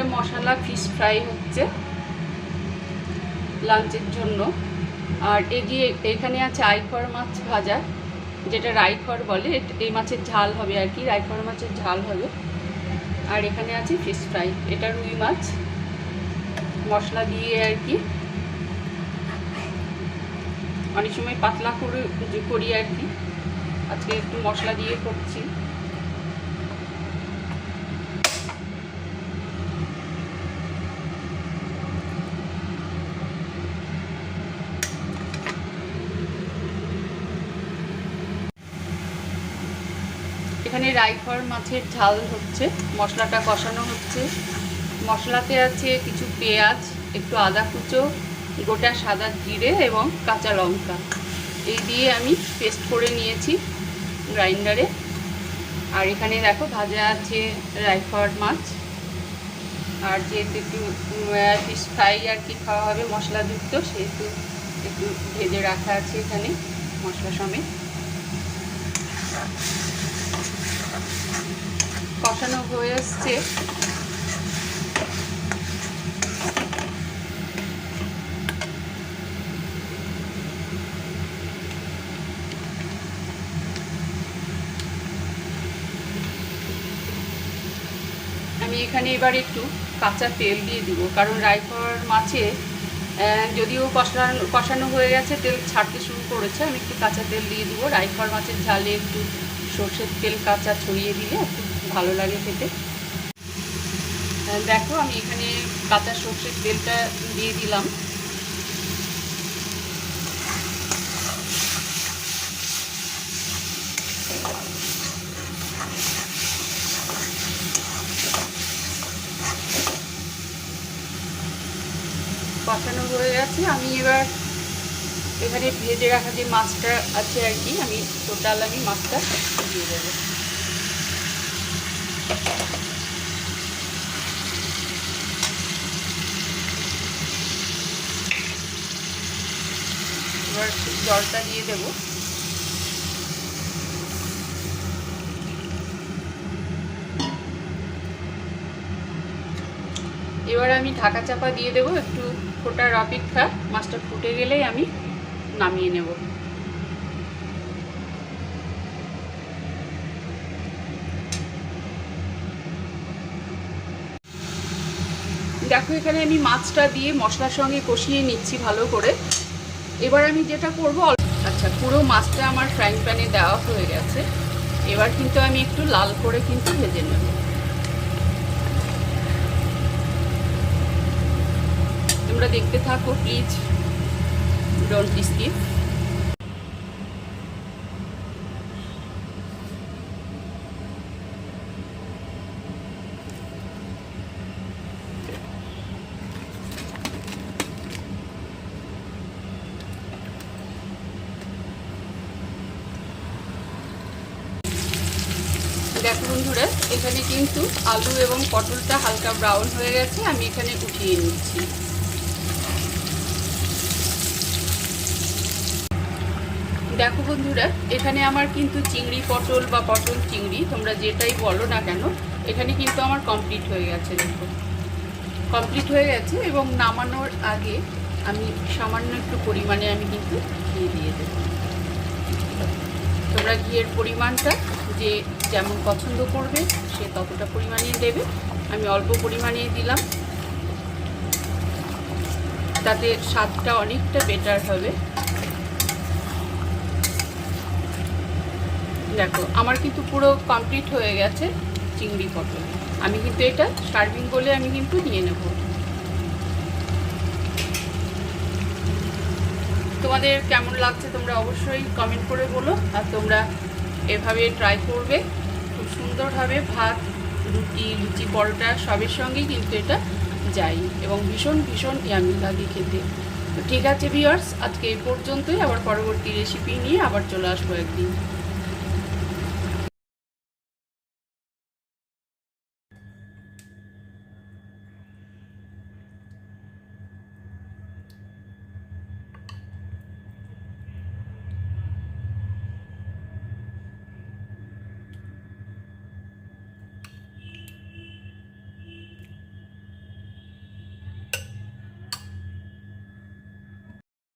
এটা মশলা fish fry হচ্ছে লাঞ্চের জন্য। আর এদিকে এখানে আছে আইখর মাছ ভাজা, যেটা রাইখর বলে। এই মাছের ঝাল হবে আর কি রাইখর মাছের ঝাল হবে। আর এখানে আছে ফিশ ফ্রাই এটা রুই মাছ। মশলা দিয়ে আর কি। অনেক সময় পাতলা করে করি আর কি। আজকে একটু মশলা দিয়ে করছি। এখানে রাইফর মাছের ঝাল হচ্ছে, মশলাটা কষানো হচ্ছে। মশলাতে আছে কিছু পেঁয়াজ, একটু আদা কুচো, গোটা সাদা জিরে এবং কাঁচা লঙ্কা। এই দিয়ে আমি পেস্ট করে নিয়েছি গ্রাইন্ডারে। আর এখানে দেখো ভাজা আছে রাইফর মাছ। আর যেহেতু একটু ফিশ ফ্রাই আর কি খাওয়া হবে মশলাযুক্ত, সেহেতু একটু ভেজে রাখা আছে এখানে মশলা সমেত। কষানো হয়ে এসছে আমি এখানে এবার একটু কাঁচা তেল দিয়ে দিব, কারণ রাইফর মাছে যদিও কষানো কষানো হয়ে গেছে, তেল ছাড়তে শুরু করেছে, আমি একটু কাঁচা তেল দিয়ে দিব। রাইফর মাছের ঝালে একটু সর্ষের তেল কাঁচা ছড়িয়ে দিলে ভালো লাগে খেতে। দেখো, আমি এখানে কাঁচা সর্ষের তেলটা দিয়ে দিলাম। কষানো হয়ে গেছে। আমি এবার এখানে ভেজে রাখা যে মাছটা আছে আর কি, আমি টোটাল আমি মাছটা দিয়ে দেবো। এবার জলটা দিয়ে দেবো। এবার আমি ঢাকা চাপা দিয়ে দেবো, একটু ফোটার অপেক্ষা। মাছটা ফুটে গেলেই আমি নামিয়ে নেব। দেখো, এখানে আমি মাছটা দিয়ে মশলার সঙ্গে কষিয়ে নিচ্ছি ভালো করে। এবার আমি যেটা করব আচ্ছা পুরো মাছটা আমার ফ্রাইং প্যানে দেওয়া হয়ে গেছে। এবার কিন্তু আমি একটু লাল করে কিন্তু ভেজে নেব। তোমরা দেখতে থাকো প্লিজ ডোন্ট স্কিপ দেখো বন্ধুরা, এখানে কিন্তু আলু এবং পটলটা হালকা ব্রাউন হয়ে গেছে, আমি এখানে উঠিয়ে নিচ্ছি। দেখো বন্ধুরা, এখানে আমার কিন্তু চিংড়ি পটল বা পটল চিংড়ি, তোমরা যেটাই বলো না কেন, এখানে কিন্তু আমার কমপ্লিট হয়ে গেছে, দেখো। কমপ্লিট হয়ে গেছে এবং নামানোর আগে আমি সামান্য একটু পরিমাণে আমি কিন্তু ঘি দিয়ে দেবো। তোমরা ঘিয়ের পরিমাণটা যে যেমন পছন্দ করবে, সে ততটা পরিমাণে দেবে। আমি অল্প পরিমাণে দিলাম। তাতে স্বাদটা অনেকটা বেটার হবে। দেখো, আমার কিন্তু পুরো কমপ্লিট হয়ে গেছে চিংড়ি পটল। আমি কিন্তু এটা সার্ভিং বলে আমি কিন্তু নিয়ে নেব। তোমাদের কেমন লাগছে তোমরা অবশ্যই কমেন্ট করে বলো, আর তোমরা এভাবে ট্রাই করবে। খুব সুন্দরভাবে ভাত, রুটি, লুচি, পরোটা সবের সঙ্গেই কিন্তু এটা যাই এবং ভীষণ ভীষণ ইয়ামি লাগে খেতে। তো ঠিক আছে ভিওর্স আজকে এই পর্যন্তই। আবার পরবর্তী রেসিপি নিয়ে আবার চলে আসব একদিন।